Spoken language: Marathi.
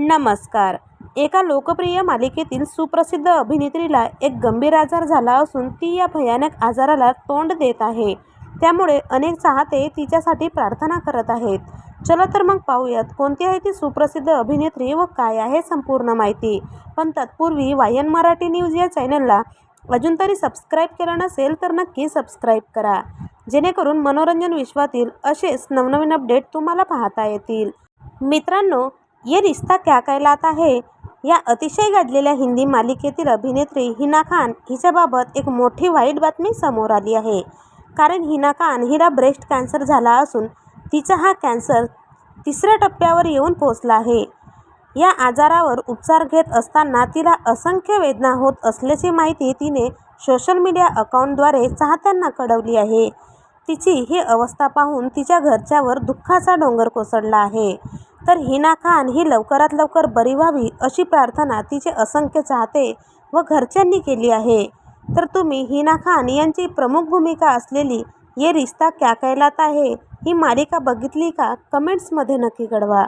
नमस्कार. एका लोकप्रिय मालिकेतील सुप्रसिद्ध अभिनेत्रीला एक गंभीर आजार झाला असून ती या भयानक आजाराला तोंड देत आहे. त्यामुळे अनेक चाहते तिच्यासाठी प्रार्थना करत आहेत. चला तर मग पाहूयात कोणती आहे ती सुप्रसिद्ध अभिनेत्री व काय आहे संपूर्ण माहिती. पण तत्पूर्वी वायन मराठी न्यूज या चॅनलला अजून तरी सबस्क्राईब केलं नसेल तर नक्की सबस्क्राईब करा. जेणेकरून मनोरंजन विश्वातील असेच नवनवीन अपडेट तुम्हाला पाहता येतील. मित्रांनो ये रिश्ता क्या कहलाता है? या अतिशय गाजलेल्या हिंदी मालिकेतील अभिनेत्री हिना खान हिच्याबाबत एक मोठी वाईट बातमी समोर आली आहे. कारण हिना खान हिला ब्रेस्ट कॅन्सर झाला असून तिचा हा कॅन्सर तिसऱ्या टप्प्यावर येऊन पोहोचला आहे. या आजारावर उपचार घेत असताना तिला असंख्य वेदना होत असल्याची माहिती तिने सोशल मीडिया अकाउंटद्वारे चाहत्यांना कळवली आहे. तिची ही अवस्था पाहून तिच्या घरच्यावर दुःखाचा डोंगर कोसळला आहे. तर हिना खान ही लवकरात लवकर बरी व्हावी अशी प्रार्थना तिचे असंख्य चाहते व घरच्यांनी केली आहे. तर तुम्ही हिना खान यांची प्रमुख भूमिका असलेली ये रिश्ता क्या कहलाता है ही मालिका बघितली का? कमेंट्समध्ये नक्की कळवा.